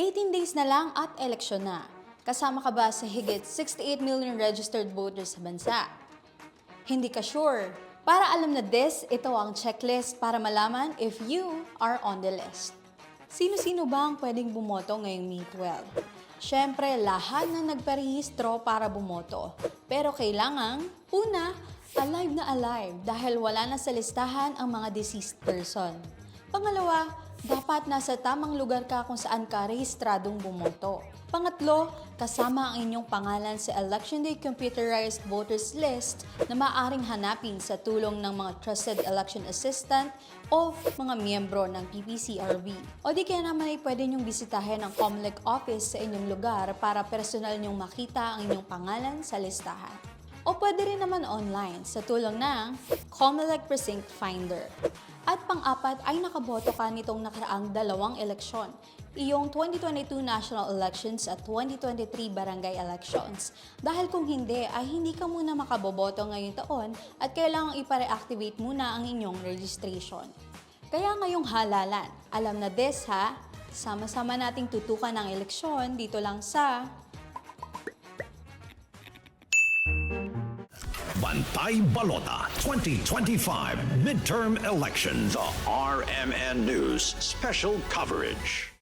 18 days na lang at eleksyon na. Kasama ka ba sa higit 68 million registered voters sa bansa? Hindi ka sure? Para alam na this, ito ang checklist para malaman if you are on the list. Sino-sino ba ang pwedeng bumoto ngayong May 12? Siyempre, lahat na nagparehistro para bumoto. Pero kailangang, una, alive na alive dahil wala na sa listahan ang mga deceased person. Pangalawa, dapat nasa tamang lugar ka kung saan ka rehistradong bumoto. Pangatlo, kasama ang inyong pangalan sa Election Day Computerized Voters List na maaring hanapin sa tulong ng mga Trusted Election Assistant o mga miyembro ng PPCRB. O di kaya naman ay pwede niyong bisitahin ang COMELEC office sa inyong lugar para personal niyong makita ang inyong pangalan sa listahan. O pwede rin naman online sa tulong ng COMELEC Precinct Finder. At pang-apat ay nakaboto ka nitong nakaraang dalawang eleksyon, iyong 2022 national elections at 2023 barangay elections. Dahil kung hindi, ay hindi ka muna makaboboto ngayong taon at kailangang ipare-activate muna ang inyong registration. Kaya ngayong halalan, alam na this ha, sama-sama nating tutukan ang eleksyon dito lang sa Bantay Balota 2025 Midterm election. The RMN News Special Coverage.